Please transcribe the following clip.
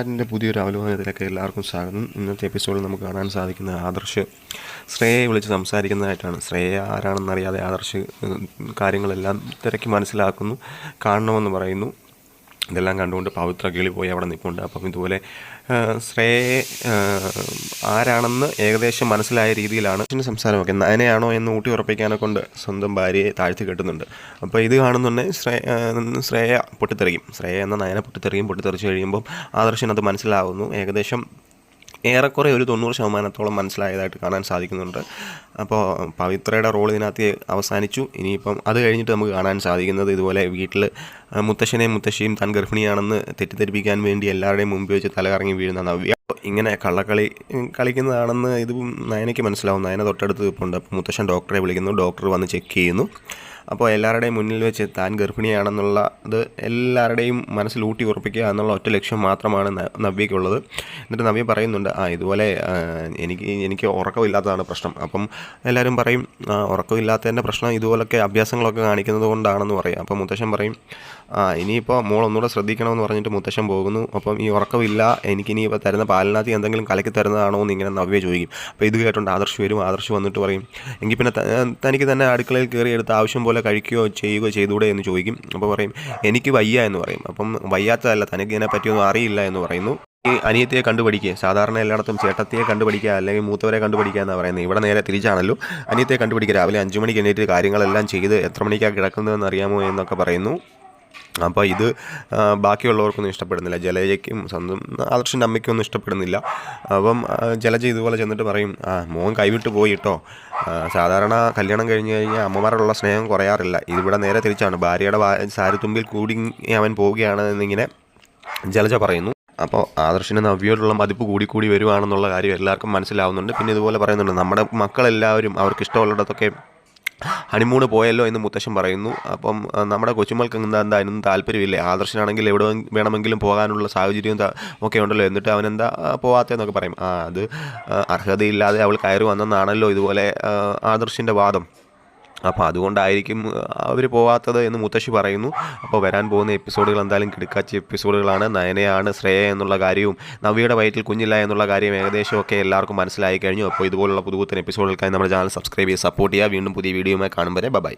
അതിന്റെ പുതിയൊരു അവലോകനത്തിലേക്ക് എല്ലാവർക്കും സ്വാഗതം. ഇന്നത്തെ എപ്പിസോഡിൽ നമുക്ക് കാണാൻ സാധിക്കുന്ന ആദർശ് ശ്രേയയെ വിളിച്ച് സംസാരിക്കുന്നതായിട്ടാണ്. ശ്രേയ ആരാണെന്നറിയാതെ ആദർശ് കാര്യങ്ങളെല്ലാം തിരക്കി മനസ്സിലാക്കുന്നു കാണണമെന്ന് പറയുന്നു. ഇതെല്ലാം കണ്ടുകൊണ്ട് പവിത്ര കിളി പോയി അവിടെ നിൽപ്പുണ്ട്. അപ്പം ഇതുപോലെ ശ്രേയെ ആരാണെന്ന് ഏകദേശം മനസ്സിലായ രീതിയിലാണ് സംസാരമൊക്കെ. നയനയാണോ എന്ന് ഊട്ടി ഉറപ്പിക്കാനെ കൊണ്ട് സ്വന്തം ഭാര്യയെ താഴ്ത്തി കെട്ടുന്നുണ്ട്. അപ്പോൾ ഇത് കാണുന്നുണ്ടെങ്കിൽ ശ്രേയ ശ്രേയ പൊട്ടിത്തെറിക്കും. ശ്രേയ എന്ന നയനെ പൊട്ടിത്തെറിയും പൊട്ടിത്തെറിച്ച് കഴിയുമ്പം ആദർശന് അത് മനസ്സിലാവുന്നു. ഏകദേശം ഏറെക്കുറെ ഒരു തൊണ്ണൂറ് ശതമാനത്തോളം മനസ്സിലായതായിട്ട് കാണാൻ സാധിക്കുന്നുണ്ട്. അപ്പോൾ പവിത്രയുടെ റോൾ ഇതിനകത്ത് അവസാനിച്ചു. ഇനിയിപ്പം അത് കഴിഞ്ഞിട്ട് നമുക്ക് കാണാൻ സാധിക്കുന്നത് ഇതുപോലെ വീട്ടിൽ മുത്തശ്ശനെയും മുത്തശ്ശിയും താൻ ഗർഭിണിയാണെന്ന് തെറ്റിദ്ധരിപ്പിക്കാൻ വേണ്ടി എല്ലാവരുടെയും മുമ്പിൽ വെച്ച് തലകറങ്ങി വീഴുന്ന നവ്യ. ഇങ്ങനെ കള്ളക്കളി കളിക്കുന്നതാണെന്ന് ഇത് നയനയ്ക്ക് മനസ്സിലാവും. നയന തൊട്ടടുത്ത് നിൽപ്പുണ്ട് അപ്പോൾ മുത്തശ്ശൻ ഡോക്ടറെ വിളിക്കുന്നു. ഡോക്ടർ വന്ന് ചെക്ക് ചെയ്യുന്നു. അപ്പോൾ എല്ലാവരുടെയും മുന്നിൽ വെച്ച് താൻ ഗർഭിണിയാണെന്നുള്ള അത് എല്ലാവരുടെയും മനസ്സിൽ ഊട്ടി ഉറപ്പിക്കുക എന്നുള്ള ഒറ്റ ലക്ഷ്യം മാത്രമാണ് നവ്യയ്ക്കുള്ളത്. എന്നിട്ട് നവ്യ പറയുന്നുണ്ട് ആ ഇതുപോലെ എനിക്ക് എനിക്ക് ഉറക്കമില്ലാത്തതാണ് പ്രശ്നം. അപ്പം എല്ലാവരും പറയും ഉറക്കമില്ലാത്തതിന്റെ പ്രശ്നം ഇതുപോലൊക്കെ അഭ്യാസങ്ങളൊക്കെ കാണിക്കുന്നത് കൊണ്ടാണെന്ന് പറയും. അപ്പം മുത്തശ്ശൻ പറയും ആ ഇനിയിപ്പോൾ മോൾ ഒന്നുകൂടെ ശ്രദ്ധിക്കണമെന്ന് പറഞ്ഞിട്ട് മുത്തശ്ശൻ പോകുന്നു. അപ്പം ഈ ഉറക്കമില്ല എനിക്കിനിയിപ്പോൾ തരുന്ന പാലിനകത്ത് എന്തെങ്കിലും കലക്കി തരുന്നതാണോ എന്ന് ഇങ്ങനെ നവ്യ ചോദിക്കും. അപ്പോൾ ഇത് കേട്ടുകൊണ്ട് ആദർശ് വരും ആദർശ് വന്നിട്ട് പറയും എങ്കിൽ പിന്നെ തനിക്ക് തന്നെ അടുക്കളയിൽ കയറി എടുത്ത് ആവശ്യം പോലെ കഴിക്കുകയോ ചെയ്യുകയോ ചെയ്തുകൂടെ എന്ന് ചോദിക്കും. അപ്പോൾ പറയും എനിക്ക് വയ്യ എന്ന് പറയും. അപ്പം വയ്യാത്തതല്ല തനിക്ക് ഇതിനെ പറ്റിയൊന്നും അറിയില്ല എന്ന് പറയുന്നു. ഈ അനിയത്തിയെ കണ്ടുപിടിക്കുക. സാധാരണ എല്ലായിടത്തും ചേട്ടത്തിയെ കണ്ടുപിടിക്കുക അല്ലെങ്കിൽ മൂത്തവരെ കണ്ടുപിടിക്കുക എന്നാണ് പറയുന്നത്. ഇവിടെ നേരെ തിരിച്ചാണല്ലോ. അനിയത്തിയെ കണ്ടുപിടിക്കുക. രാവിലെ അഞ്ച് മണിക്ക് എണീറ്റ് കാര്യങ്ങളെല്ലാം ചെയ്ത് എത്ര മണിക്കാണ് കിടക്കുന്നതെന്ന് അറിയാമോ എന്നൊക്കെ പറയുന്നു. അപ്പോൾ ഇത് ബാക്കിയുള്ളവർക്കൊന്നും ഇഷ്ടപ്പെടുന്നില്ല. ജലജയ്ക്കും സ്വന്തം ആദർശിന്റെ അമ്മയ്ക്കൊന്നും ഇഷ്ടപ്പെടുന്നില്ല. അപ്പം ജലജ ഇതുപോലെ ചെന്നിട്ട് പറയും ആ മോൻ കൈവിട്ട് പോയി കേട്ടോ സാധാരണ കല്യാണം കഴിഞ്ഞ് കഴിഞ്ഞാൽ അമ്മമാരോടുള്ള സ്നേഹം കുറയാറില്ല. ഇതിവിടെ നേരെ തിരിച്ചാണ്. ഭാര്യയുടെ സാരി തുമ്പിൽ കൂടി അവൻ പോവുകയാണ് എന്നിങ്ങനെ ജലജ പറയുന്നു. അപ്പോൾ ആദർശിന് നവ്യോടുള്ള മതിപ്പ് കൂടി കൂടി വരുവാണെന്നുള്ള കാര്യം എല്ലാവർക്കും മനസ്സിലാവുന്നുണ്ട്. പിന്നെ ഇതുപോലെ പറയുന്നുണ്ട് നമ്മുടെ മക്കളെല്ലാവരും അവർക്ക് ഇഷ്ടമുള്ളിടത്തൊക്കെ ഹണിമൂണ് പോയല്ലോ എന്ന് മുത്തശ്ശൻ പറയുന്നു. അപ്പം നമ്മുടെ കൊച്ചുമൾക്ക് എന്താ എന്താ അതിനൊന്നും താല്പര്യമില്ല? ആദർശനാണെങ്കിൽ എവിടെ വേണമെങ്കിലും പോകാനുള്ള സാഹചര്യം ഒക്കെ ഉണ്ടല്ലോ. എന്നിട്ട് അവനെന്താ പോവാത്തെന്നൊക്കെ പറയും. ആ അത് അർഹതയില്ലാതെ അവൾ കയറി വന്നെന്നാണല്ലോ ഇതുപോലെ ആദർശിന്റെ വാദം. അപ്പോൾ അതുകൊണ്ടായിരിക്കും അവർ പോവാത്തത് എന്ന് മുത്തശ്ശി പറയുന്നു. അപ്പോൾ വരാൻ പോകുന്ന എപ്പിസോഡുകൾ എന്തായാലും കിടക്കാച്ച എപ്പിസോഡുകളാണ് നയനയാണ് ശ്രേയ എന്നുള്ള കാര്യവും നവ്യയുടെ വയറ്റിൽ കുഞ്ഞില്ല എന്നുള്ള കാര്യം ഏകദേശമൊക്കെ എല്ലാവർക്കും മനസ്സിലായി കഴിഞ്ഞു. അപ്പോൾ ഇതുപോലുള്ള പുതുപുത്തൻ എപ്പിസോഡുകൾക്കായി നമ്മുടെ ചാനൽ സബ്സ്ക്രൈബ് ചെയ്ത് സപ്പോർട്ട് ചെയ്യുക. വീണ്ടും പുതിയ വീഡിയോയുമായി കാണും വരെ. ബൈ